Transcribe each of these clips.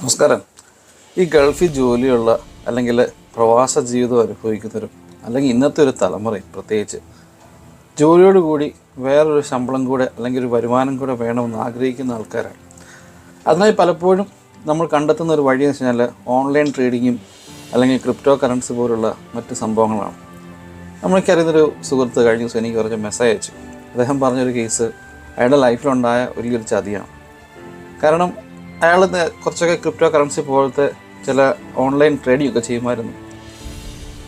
നമസ്കാരം. ഈ ഗൾഫിൽ ജോലിയുള്ള അല്ലെങ്കിൽ പ്രവാസ ജീവിതം അനുഭവിക്കുന്നവരും അല്ലെങ്കിൽ ഇന്നത്തെ ഒരു തലമുറയും പ്രത്യേകിച്ച് ജോലിയോടുകൂടി വേറൊരു ശമ്പളം കൂടെ അല്ലെങ്കിൽ ഒരു വരുമാനം കൂടെ വേണമെന്ന് ആഗ്രഹിക്കുന്ന ആൾക്കാരാണ്. അതിനായി പലപ്പോഴും നമ്മൾ കണ്ടെത്തുന്ന ഒരു വഴി എന്ന് വെച്ച് കഴിഞ്ഞാൽ ഓൺലൈൻ ട്രേഡിങ്ങും അല്ലെങ്കിൽ ക്രിപ്റ്റോ കറൻസി പോലുള്ള മറ്റ് സംഭവങ്ങളാണ്. നമ്മൾക്കറിയുന്നൊരു സുഹൃത്ത് കഴിഞ്ഞ ദിവസം എനിക്ക് കുറച്ച് മെസ്സേജ് അയച്ചു. അദ്ദേഹം പറഞ്ഞൊരു കേസ് അയാളുടെ ലൈഫിലുണ്ടായ വലിയൊരു ചതിയാണ്. കാരണം അയാൾ കുറച്ചൊക്കെ ക്രിപ്റ്റോ കറൻസി പോലത്തെ ചില ഓൺലൈൻ ട്രേഡിംഗ് ഒക്കെ ചെയ്യുമായിരുന്നു.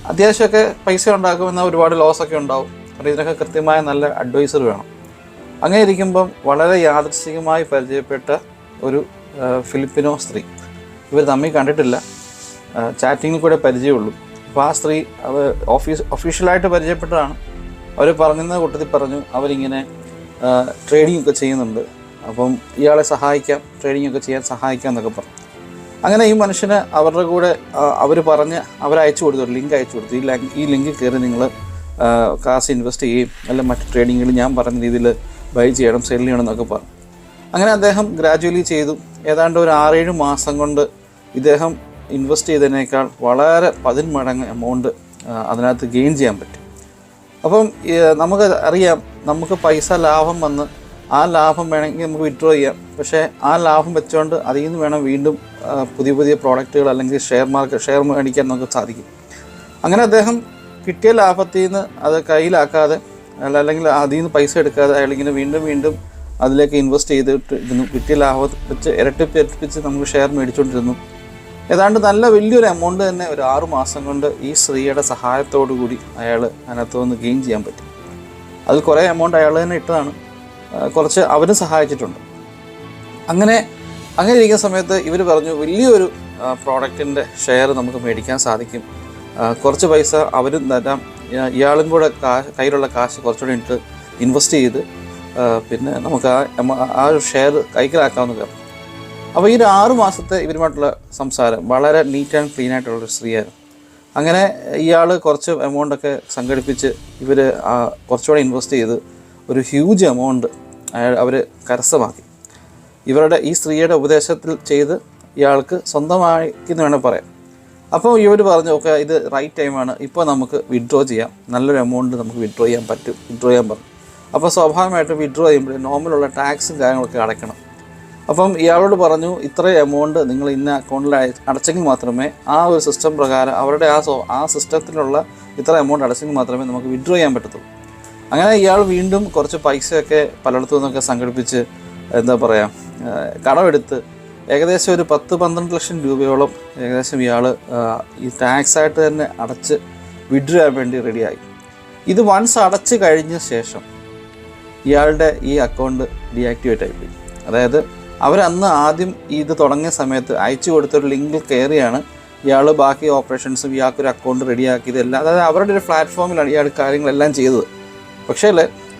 അത്യാവശ്യമൊക്കെ പൈസ ഉണ്ടാക്കുമെന്ന ഒരുപാട് ലോസ് ഒക്കെ ഉണ്ടാവും. കാരണം ഇതിനൊക്കെ കൃത്യമായ നല്ല അഡ്വൈസർ വേണം. അങ്ങനെ ഇരിക്കുമ്പം വളരെ യാദൃശ്ചികമായി പരിചയപ്പെട്ട ഒരു ഫിലിപ്പിനോ സ്ത്രീ. ഇവർ തമ്മിൽ കണ്ടിട്ടില്ല. ചാറ്റിങ്ങിൽ കൂടെ പരിചയമുള്ളൂ. അപ്പോൾ ആ സ്ത്രീ അവർ ഓഫീസ് ഒഫീഷ്യലായിട്ട് പരിചയപ്പെട്ടതാണ്. അവർ പറഞ്ഞിരുന്ന കൂട്ടത്തിൽ പറഞ്ഞു അവരിങ്ങനെ ട്രേഡിംഗ് ഒക്കെ ചെയ്യുന്നുണ്ട്. അപ്പം ഇയാളെ സഹായിക്കാം ട്രേഡിംഗ് ഒക്കെ ചെയ്യാൻ സഹായിക്കാം എന്നൊക്കെ പറഞ്ഞു. അങ്ങനെ ഈ മനുഷ്യന് അവരുടെ കൂടെ അവർ പറഞ്ഞ് അവരയച്ചു കൊടുത്തു ഒരു ലിങ്ക് അയച്ചു കൊടുത്തു. ഈ ഈ ലിങ്കിൽ കയറി നിങ്ങൾ കാശ് ഇൻവെസ്റ്റ് ചെയ്യും അല്ല മറ്റ് ട്രേഡിങ്ങിൽ ഞാൻ പറഞ്ഞ രീതിയിൽ ബൈ ചെയ്യണം സെൽ ചെയ്യണം എന്നൊക്കെ പറഞ്ഞു. അങ്ങനെ അദ്ദേഹം ഗ്രാജുവലി ചെയ്തു. ഏതാണ്ട് ഒരു ആറേഴ് മാസം കൊണ്ട് ഇദ്ദേഹം ഇൻവെസ്റ്റ് ചെയ്തതിനേക്കാൾ വളരെ പതിന്മടങ്ങ് എമൗണ്ട് അതിനകത്ത് ഗെയിൻ ചെയ്യാൻ പറ്റും. അപ്പം നമുക്ക് അറിയാം നമുക്ക് പൈസ ലാഭം വന്ന് ആ ലാഭം വേണമെങ്കിൽ നമുക്ക് വിഡ്രോ ചെയ്യാം. പക്ഷേ ആ ലാഭം വെച്ചുകൊണ്ട് അതിൽ നിന്ന് വേണം വീണ്ടും പുതിയ പുതിയ പ്രോഡക്റ്റുകൾ അല്ലെങ്കിൽ ഷെയർ മാർക്കറ്റ് ഷെയർ മേടിക്കാൻ നമുക്ക് സാധിക്കും. അങ്ങനെ അദ്ദേഹം കിട്ടിയ ലാഭത്തിൽ നിന്ന് അത് കയ്യിലാക്കാതെ അല്ല അല്ലെങ്കിൽ അതിൽ നിന്ന് പൈസ എടുക്കാതെ അയാളിങ്ങനെ വീണ്ടും വീണ്ടും അതിലേക്ക് ഇൻവെസ്റ്റ് ചെയ്തിട്ട് ഇരുന്നു കിട്ടിയ ലാഭം വെച്ച് ഇരട്ടിപ്പ് ഇരട്ടിപ്പിച്ച് നമുക്ക് ഷെയർ മേടിച്ചുകൊണ്ടിരുന്നു ഏതാണ്ട് നല്ല വലിയൊരു എമൗണ്ട് തന്നെ ഒരു ആറു മാസം കൊണ്ട് ഈ സ്ത്രീയുടെ സഹായത്തോടു കൂടി അയാൾ അതിനകത്ത് നിന്ന് ഗെയിൻ ചെയ്യാൻ പറ്റി. അതിൽ കുറേ എമൗണ്ട് അയാൾ തന്നെ ഇട്ടതാണ്. കുറച്ച് അവരും സഹായിച്ചിട്ടുണ്ട്. അങ്ങനെ അങ്ങനെ ഇരിക്കുന്ന സമയത്ത് ഇവർ പറഞ്ഞു വലിയൊരു പ്രോഡക്റ്റിന്റെ ഷെയർ നമുക്ക് മേടിക്കാൻ സാധിക്കും. കുറച്ച് പൈസ അവരും തരാം. ഇയാളും കൂടെ കാ കയ്യിലുള്ള കാശ് കുറച്ചുകൂടി ഇട്ട് ഇൻവെസ്റ്റ് ചെയ്ത് പിന്നെ നമുക്ക് ആ ആ ഒരു ഷെയർ കൈക്കലാക്കാമെന്ന് പറഞ്ഞു. അപ്പോൾ ഈ ഒരു ആറു മാസത്തെ ഇവരുമായിട്ടുള്ള സംസാരം വളരെ നീറ്റ് ആൻഡ് ക്ലീൻ ആയിട്ടുള്ള ഒരു സ്ത്രീയായിരുന്നു. അങ്ങനെ ഇയാൾ കുറച്ച് എമൗണ്ടൊക്കെ സംഘടിപ്പിച്ച് ഇവർ കുറച്ചുകൂടെ ഇൻവെസ്റ്റ് ചെയ്ത് ഒരു ഹ്യൂജ് എമൗണ്ട് അവർ കരസ്ഥമാക്കി. ഇവരുടെ ഈ സ്ത്രീയുടെ ഉപദേശത്തിൽ ചെയ്ത് ഇയാൾക്ക് സ്വന്തമാക്കിയെന്ന് വേണമെങ്കിൽ പറയാം അപ്പോൾ ഇവർ പറഞ്ഞു ഓക്കെ ഇത് റൈറ്റ് ടൈമാണ് ഇപ്പോൾ നമുക്ക് വിഡ്രോ ചെയ്യാം. നല്ലൊരു എമൗണ്ട് നമുക്ക് വിഡ്രോ ചെയ്യാൻ പറ്റും. വിഡ്രോ ചെയ്യാൻ പറഞ്ഞു. അപ്പോൾ സ്വാഭാവികമായിട്ടും വിഡ്രോ ചെയ്യുമ്പോൾ നോർമലുള്ള ടാക്സും കാര്യങ്ങളൊക്കെ അടയ്ക്കണം. അപ്പം ഇയാളോട് പറഞ്ഞു ഇത്രയും എമൗണ്ട് നിങ്ങൾ ഇന്ന അക്കൗണ്ടിൽ അടച്ചെങ്കിൽ മാത്രമേ ആ ഒരു സിസ്റ്റം പ്രകാരം അവരുടെ ആ ആ സിസ്റ്റത്തിലുള്ള ഇത്ര എമൗണ്ട് അടച്ചെങ്കിൽ മാത്രമേ നമുക്ക് വിഡ്രോ ചെയ്യാൻ പറ്റത്തുള്ളൂ. അങ്ങനെ ഇയാൾ വീണ്ടും കുറച്ച് പൈസയൊക്കെ പലയിടത്തു നിന്നൊക്കെ സംഘടിപ്പിച്ച് എന്താ പറയുക കടമെടുത്ത് ഏകദേശം ഒരു പത്ത് പന്ത്രണ്ട് ലക്ഷം രൂപയോളം ഏകദേശം ഇയാൾ ഈ ടാക്സ് ആയിട്ട് തന്നെ അടച്ച് വിഡ്രോ വേണ്ടി റെഡിയായി ഇത് വൺസ് അടച്ച് കഴിഞ്ഞ ശേഷം ഇയാളുടെ ഈ അക്കൗണ്ട് ഡീആക്ടിവേറ്റ് ആയിപ്പോയി അതായത് അവരന്ന് ആദ്യം ഇത് തുടങ്ങിയ സമയത്ത് അയച്ചു കൊടുത്തൊരു ലിങ്കിൽ കയറിയാണ് ഇയാൾ ബാക്കി ഓപ്പറേഷൻസും ഇയാൾക്കൊരു അക്കൗണ്ട് റെഡിയാക്കിയതെല്ലാം അതായത് അവരുടെ ഒരു പ്ലാറ്റ്ഫോമിലാണ് ഇയാൾ കാര്യങ്ങളെല്ലാം ചെയ്തത്. പക്ഷേ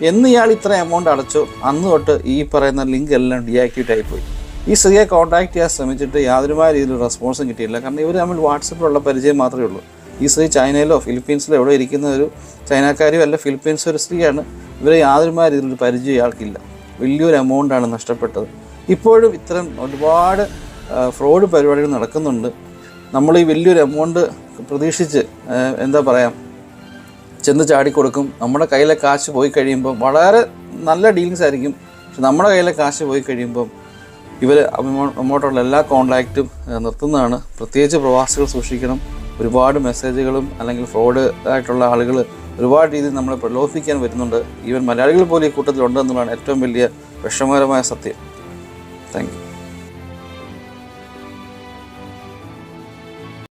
എന്ന് ഇയാൾ ഇത്ര എമൗണ്ട് അടച്ചു അന്ന് തൊട്ട് ഈ പറയുന്ന ലിങ്ക് എല്ലാം ഡിയാക്ടിവേറ്റ് ആയിപ്പോയി ഈ സ്ത്രീയെ കോൺടാക്ട് ചെയ്യാൻ ശ്രമിച്ചിട്ട് യാതൊരുമായ രീതിയിൽ റെസ്പോൺസും കിട്ടിയില്ല. കാരണം ഇവർ തമ്മിൽ വാട്സപ്പിലുള്ള പരിചയം മാത്രമേ ഉള്ളൂ. ഈ സ്ത്രീ ചൈനയിലോ ഫിലിപ്പീൻസിലോ എവിടെ ഇരിക്കുന്ന ഒരു ചൈനക്കാരിയോ അല്ല ഫിലിപ്പീൻസ് ഒരു സ്ത്രീയാണ്. ഇവരെ യാതൊരുമായ രീതിയിലൊരു പരിചയം ഇയാൾക്കില്ല. വലിയൊരു എമൗണ്ടാണ് നഷ്ടപ്പെട്ടത്. ഇപ്പോഴും ഇത്തരം ഒരുപാട് ഫ്രോഡ് പരിപാടികൾ നടക്കുന്നുണ്ട്. നമ്മൾ ഈ വലിയൊരു എമൗണ്ട് പ്രതീക്ഷിച്ച് എന്താ പറയുക ചെന്ന് ചാടിക്കൊടുക്കും നമ്മുടെ കയ്യിലെ കാശ് പോയി കഴിയുമ്പോൾ വളരെ നല്ല ഡീലിങ്സ് ആയിരിക്കും. പക്ഷെ നമ്മുടെ കയ്യിലെ കാശ് പോയി കഴിയുമ്പം ഇവർ അങ്ങോട്ടുള്ള എല്ലാ കോണ്ടാക്റ്റും നിർത്തുന്നതാണ്. പ്രത്യേകിച്ച് പ്രവാസികൾ സൂക്ഷിക്കണം. ഒരുപാട് മെസ്സേജുകളും അല്ലെങ്കിൽ ഫ്രോഡ് ആയിട്ടുള്ള ആളുകൾ ഒരുപാട് രീതിയിൽ നമ്മളെ പ്രലോഭിപ്പിക്കാൻ വരുന്നുണ്ട്. ഈവൻ മലയാളികൾ പോലും ഈ കൂട്ടത്തിലുണ്ടെന്നുള്ളതാണ് ഏറ്റവും വലിയ വിഷമകരമായ സത്യം. Thank you.